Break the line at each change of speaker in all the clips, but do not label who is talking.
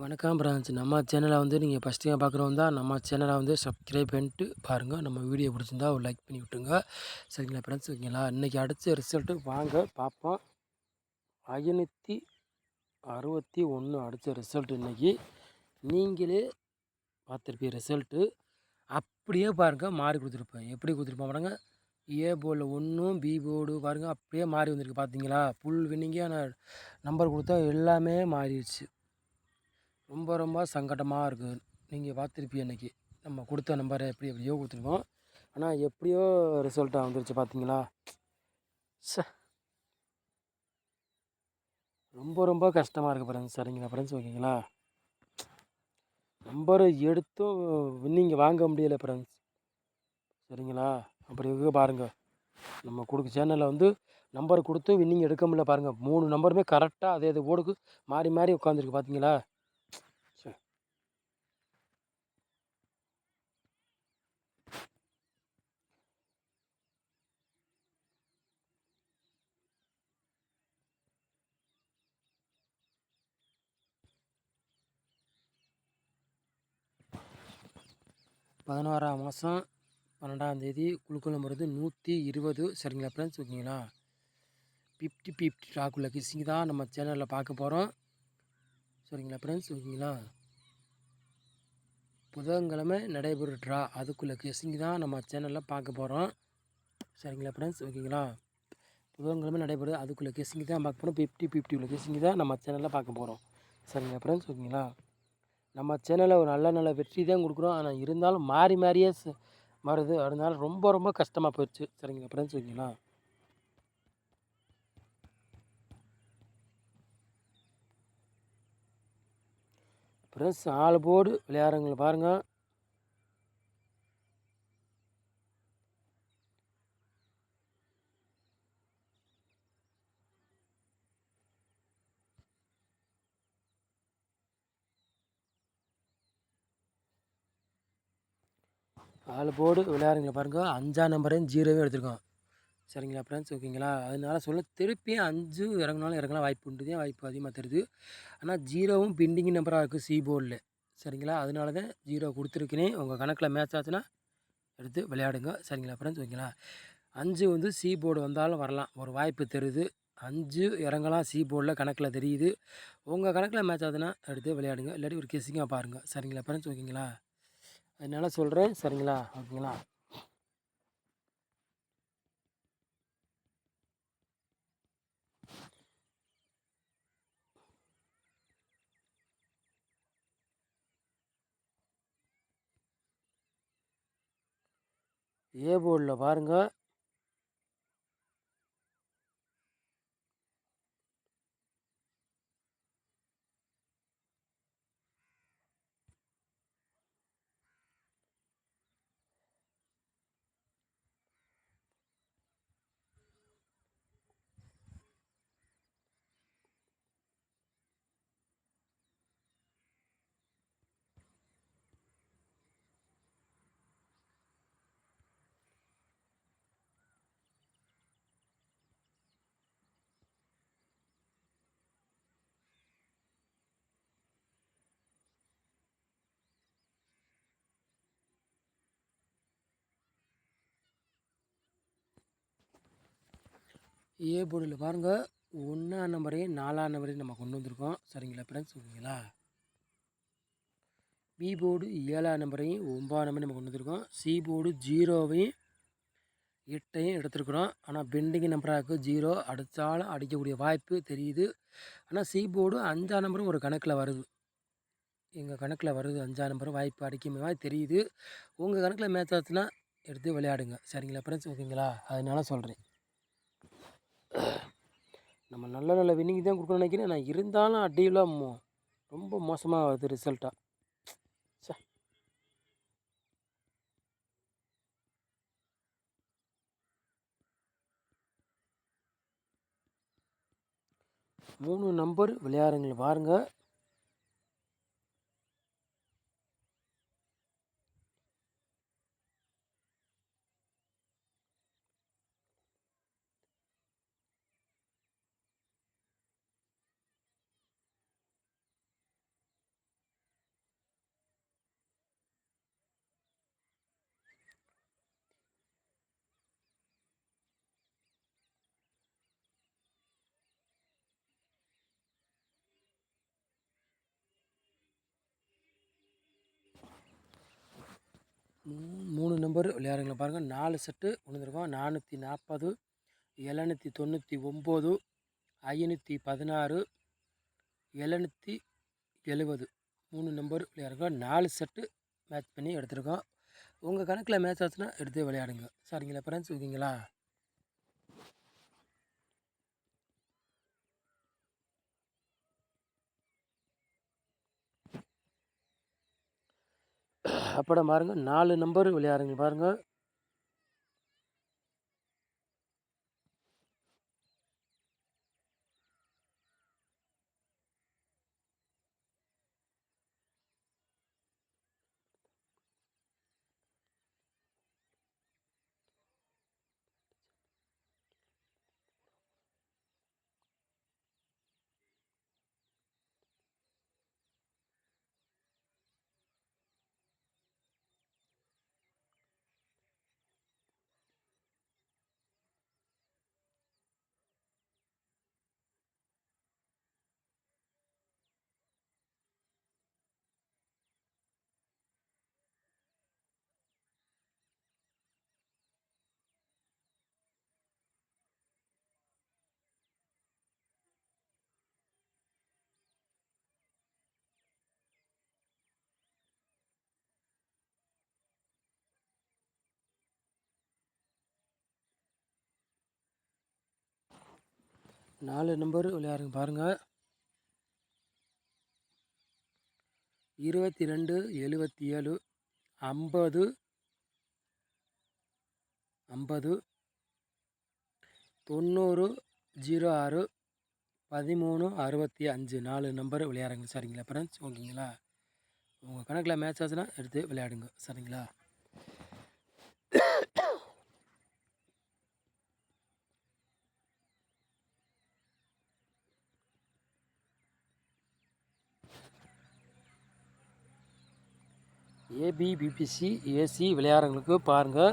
வணக்கம் பிரான்ச் நம்ம சேனலை வந்து நீங்கள் ஃபஸ்ட் டைம் பார்க்குறவங்க தான் நம்ம சேனலை வந்து சப்ஸ்கிரைப் பண்ணிட்டு பாருங்கள் நம்ம வீடியோ பிடிச்சிருந்தா ஒரு லைக் பண்ணி விட்டுருங்க. சரிங்களா ஃப்ரெண்ட்ஸ் ஓகேங்களா? இன்றைக்கி அடித்த ரிசல்ட்டு வாங்க பார்ப்போம். ஐநூற்றி அறுபத்தி ஒன்று அடித்த ரிசல்ட் இன்றைக்கி. நீங்களே பார்த்துருப்பீங்க ரிசல்ட்டு அப்படியே பாருங்கள் மாறி கொடுத்துருப்பேன். எப்படி கொடுத்துருப்பேன் பாருங்கள் ஏ போர்டில் ஒன்றும் பி போர்டு பாருங்கள் அப்படியே மாறி வந்திருக்கு. பார்த்தீங்களா ஃபுல் வின்னிங்காக நான் நம்பர் கொடுத்தா எல்லாமே மாறிடுச்சு. ரொம்ப ரொம்ப சங்கடமாக இருக்குது நீங்கள் பார்த்துருப்பீங்க இன்றைக்கி நம்ம கொடுத்த நம்பரை எப்படி எப்படியோ கொடுத்துருக்கோம். ஆனால் எப்படியோ ரிசல்ட்டாக வந்துருச்சு பார்த்தீங்களா ச ரொம்ப ரொம்ப கஷ்டமாக இருக்குது ஃப்ரெண்ட்ஸ் சரிங்களா ஃப்ரெண்ட்ஸ் ஓகேங்களா நம்பரை எடுத்தும் வின்னிங் வாங்க முடியலை ஃப்ரெண்ட்ஸ் சரிங்களா? அப்படி இருக்க பாருங்கள் நம்ம கொடுக்க சேனலில் வந்து நம்பர் கொடுத்தும் வின்னிங் எடுக்க முடியல பாருங்கள் மூணு நம்பருமே கரெக்டாக அதே அது ஓடுக்கு மாறி மாறி உட்காந்துருக்கு பார்த்தீங்களா பதினோராம் மாதம் பன்னெண்டாந்தேதி குழுக்கள் வருது. நூற்றி இருபது சரிங்களா ஃப்ரெண்ட்ஸ் ஓகேங்களா ஃபிஃப்டி ஃபிஃப்டி ட்ராக்குள்ள கிசிங் தான் நம்ம சேனலில் பார்க்க போகிறோம் சரிங்களா ஃப்ரெண்ட்ஸ் ஓகேங்களா புதன்கிழமை நடைபெற ட்ரா அதுக்குள்ளே கிசிங் தான் நம்ம சேனலில் பார்க்க போகிறோம் சரிங்களா ஃப்ரெண்ட்ஸ் ஓகேங்களா புதன்கிழமை நடைபெறுது. அதுக்குள்ளே கிசிங் தான் பார்க்க போகிறோம் ஃபிஃப்டி ஃபிஃப்டி உள்ள கிசிங் தான் நம்ம சேனலில் பார்க்க போகிறோம் சரிங்களா ஃப்ரெண்ட்ஸ் ஓகேங்களா நம்ம சேனலில் ஒரு நல்ல நல்ல வெற்றி தான் கொடுக்குறோம். ஆனால் இருந்தாலும் மாறி மாறியே வருது அதனால ரொம்ப ரொம்ப கஷ்டமாக போயிடுச்சு. சரிங்களா ஃப்ரெண்ட்ஸ் ஓகேங்களா ஃப்ரெண்ட்ஸ் ஆள் போர்டு விளையாடுறவங்களை பாருங்கள் ஆள் போர்டு விளையாடுங்க பாருங்கள் அஞ்சாம் நம்பரையும் ஜீரோவே எடுத்திருக்கோம். சரிங்களா ஃப்ரெண்ட்ஸ் ஓகேங்களா? அதனால சொல்ல திருப்பியும் அஞ்சு இறங்கினாலும் இறங்கலாம். வாய்ப்பு உண்டுதே வாய்ப்பு அதிகமாக தருது. ஆனால் ஜீரோவும் பெண்டிங் நம்பராக இருக்குது சி போர்டில் சரிங்களா? அதனால தான் ஜீரோ கொடுத்துருக்கேனே. உங்கள் கணக்கில் மேட்ச் ஆச்சுன்னா எடுத்து விளையாடுங்க. சரிங்களா ஃப்ரெண்ட்ஸ் ஓகேங்களா? அஞ்சு வந்து சி போர்டு வந்தாலும் வரலாம். ஒரு வாய்ப்பு தருது. அஞ்சு இறங்கலாம் சி போர்டில் கணக்கில் தெரியுது. உங்கள் கணக்கில் மேட்ச் ஆகுதுன்னா எடுத்து விளையாடுங்க. இல்லாட்டி ஒரு கெஸிங்காக பாருங்கள் சரிங்களா ஃப்ரெண்ட்ஸ் ஓகேங்களா? அதனால சொல்கிறேன் சரிங்களா? ஓகேங்களா? ஏ போர்டில் பாருங்கள் ஏ போர்டில் பாருங்கள் ஒன்றாம் நம்பரையும் நாலாம் நம்பரையும் நம்ம கொண்டு வந்திருக்கோம். சரிங்களா ஃப்ரெண்ட்ஸ் ஓகேங்களா? பி போர்டு ஏழாம் நம்பரையும் ஒம்பதாம் நம்பரையும் நம்ம கொண்டு வந்திருக்கோம். சி போர்டு ஜீரோவையும் எட்டையும் எடுத்துருக்குறோம். ஆனால் பெண்டிங் நம்பராக இருக்குது ஜீரோ அடித்தாலும் அடிக்கக்கூடிய வாய்ப்பு தெரியுது. ஆனால் சி போர்டு அஞ்சாம் நம்பரும் ஒரு கணக்கில் வருது. எங்கள் கணக்கில் வருது. அஞ்சாம் நம்பரும் வாய்ப்பு அடிக்கும் தெரியுது. உங்கள் கணக்கில் மேட்ச் ஆச்சுன்னா எடுத்து விளையாடுங்க. சரிங்களா ஃப்ரெண்ட்ஸ் ஓகேங்களா? அதனால சொல்கிறேன் நம்ம நல்ல நல்ல வின்னிங் தான் கொடுக்கணும்னு நினைக்கிறேன். நான் இருந்தாலும் அடியில் மோ ரொம்ப மோசமாக வருது ரிசல்ட்டாக சே மூணு நம்பர் விளையாடுங்கள். பாருங்கள் மூணு நம்பர் விளையாடுங்களா பாருங்கள் நாலு செட்டு விழுந்துருக்கோம் நானூற்றி நாற்பது எழுநூற்றி தொண்ணூற்றி ஒம்பது ஐநூற்றி பதினாறு எழுநூற்றி எழுபது மூணு நம்பர் விளையாடுங்க நாலு செட்டு மேட்ச் பண்ணி எடுத்திருக்கோம். உங்கள் கணக்கில் மேட்ச் ஆச்சுன்னா எடுத்து விளையாடுங்க. சரிங்களா ஃப்ரெண்ட்ஸ் ஓகேங்களா? அப்புறம் பாருங்கள் நாலு நம்பர் விளையாடுங்க பாருங்கள். நாலு நம்பர் விளையாடுங்க பாருங்கள் இருபத்தி ரெண்டு எழுபத்தி ஏழு ஐம்பது ஐம்பது தொண்ணூறு ஜீரோ ஆறு பதிமூணு அறுபத்தி அஞ்சு நாலு நம்பர் விளையாடுங்க சரிங்களா ஃப்ரெண்ட்ஸ் ஓகேங்களா? உங்கள் கணக்கில் மேட்ச் ஆச்சுன்னா எடுத்து விளையாடுங்க சரிங்களா? ஏபி பிபிசி ஏசி விளையாடுறவங்களுக்கு பாருங்கள்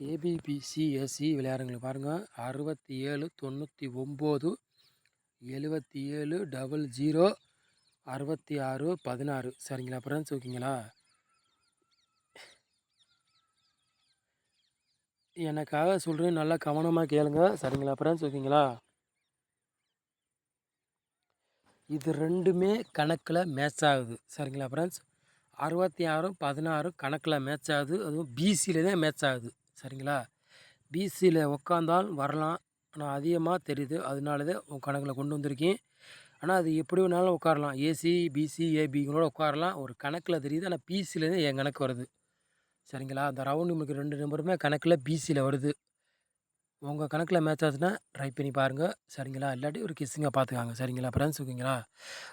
ஏபிபிசிஎஸ்சி விளையாடுங்களை பாருங்கள் அறுபத்தி ஏழு தொண்ணூற்றி ஒம்பது எழுபத்தி ஏழு டபுள் ஜீரோ அறுபத்தி ஆறு பதினாறு. சரிங்களா ஃப்ரெண்ட்ஸ் ஓகேங்களா? எனக்காக சொல்கிறேன் நல்லா கவனமாக கேளுங்க. சரிங்களா ஃப்ரெண்ட்ஸ் ஓகேங்களா? இது ரெண்டுமே கணக்கில் மேட்ச் ஆகுது. சரிங்களா ஃப்ரெண்ட்ஸ் அறுபத்தி ஆறும் பதினாறும் கணக்கில் மேட்ச் ஆகுது. அதுவும் பிசியில் தான் மேட்ச் ஆகுது. சரிங்களா? பிசியில் உக்காந்தால் வரலாம். ஆனால் அதிகமாக தெரியுது. அதனால தான் உன் கணக்கில் கொண்டு வந்திருக்கேன். ஆனால் அது எப்படி வேணாலும் உட்காரலாம் ஏசி பிசி ஏபிங்களோட உட்காரலாம் ஒரு கணக்கில் தெரியுது. ஆனால் பிசியில் என் கணக்கு வருது. சரிங்களா? அந்த ரவுண்டு உங்களுக்கு ரெண்டு நம்பருமே கணக்கில் பிசியில் வருது. உங்கள் கணக்கில் மேட்ச் ஆச்சுன்னா ட்ரை பண்ணி பாருங்கள் சரிங்களா? இல்லாட்டி ஒரு கிஸ்ஸிங்காக பார்த்துக்காங்க சரிங்களா? ஃப்ரெண்ட்ஸ் ஓகேங்களா?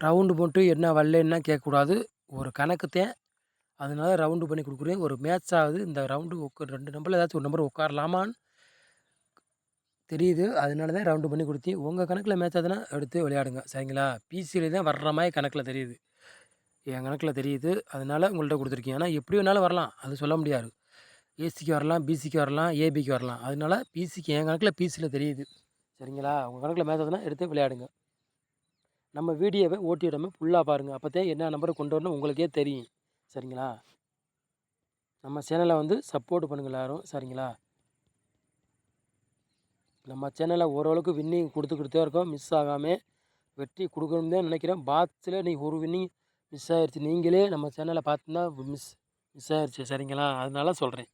ரவுண்டு போட்டு என்ன வரலன்னா கேட்கக்கூடாது. ஒரு கணக்குத்தேன். அதனால ரவுண்டு பண்ணி கொடுக்குறேன். ஒரு மேட்ச் ஆகுது. இந்த ரவுண்டு உட்கார் ரெண்டு நம்பரில் ஏதாச்சும் ஒரு நம்பர் உட்காரலாமான்னு தெரியுது. அதனால தான் ரவுண்டு பண்ணி கொடுத்தேன். உங்கள் கணக்கில் மேட்ச் ஆகுதுன்னா எடுத்து விளையாடுங்க. சரிங்களா? பிசியில் தான் வர்ற மாதிரி கணக்கில் தெரியுது. என் கணக்கில் தெரியுது. அதனால் உங்கள்கிட்ட கொடுத்துருக்கேன். ஆனால் எப்படி வேணாலும் வரலாம். அது சொல்ல முடியாது. ஏசிக்கு வரலாம் பிசிக்கு வரலாம் ஏபிக்கு வரலாம். அதனால பிசிக்கு என் கணக்கில் பிசியில் தெரியுது. சரிங்களா? உங்கள் கணக்கில் மேட்ச் ஆகுதுன்னா எடுத்து விளையாடுங்க. நம்ம வீடியோவை ஓட்டிடாமல் ஃபுல்லாக பாருங்கள் அப்போ தான் என்ன நம்பரை கொண்டு வரணும் உங்களுக்கே தெரியும். சரிங்களா? நம்ம சேனலை வந்து சப்போர்ட் பண்ணுங்கள் எல்லோரும் சரிங்களா? நம்ம சேனலை ஓரளவுக்கு வின்னிங் கொடுத்துக்கிட்டே இருக்கோம். மிஸ் ஆகாமல் வெற்றி கொடுக்கணும்னு தான் நினைக்கிறேன். பாத்ஸில் நீங்கள் ஒரு வின்னிங் மிஸ் ஆயிடுச்சு நீங்களே நம்ம சேனலை பார்த்துன்னா மிஸ் மிஸ் ஆயிடுச்சு சரிங்களா? அதனால சொல்கிறேன்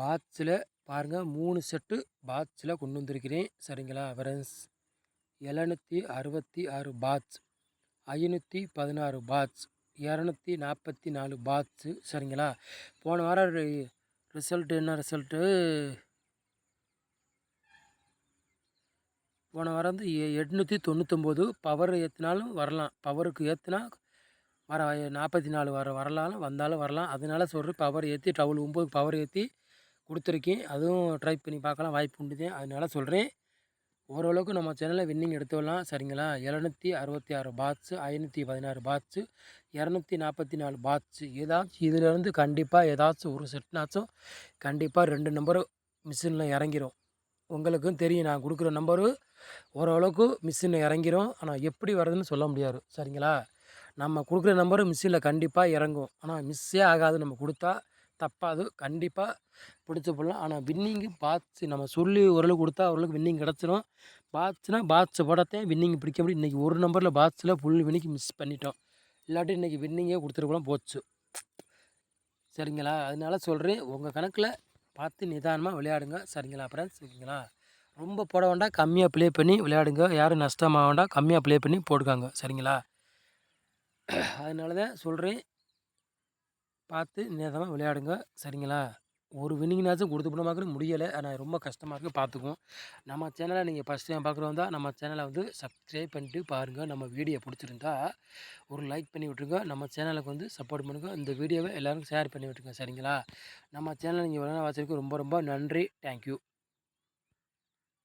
பாக்ஸில் பாருங்கள் மூணு செட்டு பாக்ஸில் கொண்டு வந்திருக்கிறேன். சரிங்களா ஃப்ரெண்ட்ஸ் எழுநூற்றி அறுபத்தி ஆறு பாட்ஸ் ஐநூற்றி பதினாறு பாட்ஸ் இரநூத்தி நாற்பத்தி நாலு பாட்ஸு சரிங்களா போன வாரம் ரிசல்ட்டு என்ன ரிசல்ட்டு போன வாரம் வந்து எ எட்நூற்றி தொண்ணூத்தொம்போது. பவர் ஏற்றினாலும் வரலாம். பவருக்கு ஏற்றினா வர நாற்பத்தி நாலு வர வரலாலும் வந்தாலும் வரலாம். அதனால சொல்கிறேன் பவர் ஏற்றி டவுல் ஒம்பது பவர் ஏற்றி கொடுத்துருக்கேன். அதுவும் ட்ரை பண்ணி பார்க்கலாம். வாய்ப்பு உண்டுது. அதனால சொல்கிறேன் ஓரளவுக்கு நம்ம சேனலில் வின்னிங் எடுத்துடலாம். சரிங்களா? எழுநூற்றி அறுபத்தி ஆறு பாட்ஸு ஐநூற்றி பதினாறு பாட்ஸு இரநூத்தி நாற்பத்தி நாலு பாட்ஸு ஏதாச்சும் இதிலேருந்து கண்டிப்பாக ஏதாச்சும் ஒரு செட்னாச்சும் கண்டிப்பாக ரெண்டு நம்பரு மிஷினில் இறங்கிரும். உங்களுக்கும் தெரியும். நான் கொடுக்குற நம்பரு ஓரளவுக்கு மிஷினில் இறங்கிரும். ஆனால் எப்படி வருதுன்னு சொல்ல முடியாது. சரிங்களா? நம்ம கொடுக்குற நம்பரு மிஷினில் கண்டிப்பாக இறங்கும். ஆனால் மிஸ்ஸே ஆகாது நம்ம கொடுத்தா. தப்பாது கண்டிப்பாக பிடிச்சி போடலாம். ஆனால் வின்னிங்கு பாட்ஸு நம்ம சொல்லி ஓரளவுக்கு கொடுத்தா ஓரளவுக்கு வின்னிங் கிடச்சிரும். பாட்ஸ்னால் பாட்ஸை போடத்தே வின்னிங் பிடிக்க முடியும். இன்றைக்கி ஒரு நம்பரில் பாட்ஸில் ஃபுல் வின்னிக்கு மிஸ் பண்ணிட்டோம். இல்லாட்டி இன்றைக்கி வின்னிங்கே கொடுத்துருக்கலாம் போச்சு. சரிங்களா? அதனால சொல்கிறேன் உங்கள் கணக்கில் பார்த்து நிதானமாக விளையாடுங்க. சரிங்களா ஃப்ரெண்ட்ஸ் ஓகேங்களா ரொம்ப போட வேண்டாம். கம்மியாக ப்ளே பண்ணி விளையாடுங்க. யாரும் நஷ்டமாக வேண்டாம் கம்மியாக ப்ளே பண்ணி போட்டுக்காங்க. சரிங்களா? அதனால தான் சொல்கிறேன் பார்த்து நிதானமாக விளையாடுங்க. சரிங்களா? ஒரு வின்னிங்னாச்சும் கொடுத்து போனமாக்கிற முடியலை. ஆனால் ரொம்ப கஷ்டமாக இருக்குது பார்த்துக்குவோம். நம்ம சேனலை நீங்கள் ஃபஸ்ட் டைம் பார்க்குறவங்க நம்ம சேனலை வந்து சப்ஸ்கிரைப் பண்ணிட்டு பாருங்கள் நம்ம வீடியோ பிடிச்சிருந்தா ஒரு லைக் பண்ணி விட்ருங்க நம்ம சேனலுக்கு வந்து சப்போர்ட் பண்ணுங்கள் இந்த வீடியோவை எல்லோரும் ஷேர் பண்ணி விட்டுருங்க. சரிங்களா? நம்ம சேனலை நீங்கள் வேணால் வச்சுருக்கு ரொம்ப ரொம்ப நன்றி. தேங்க்யூ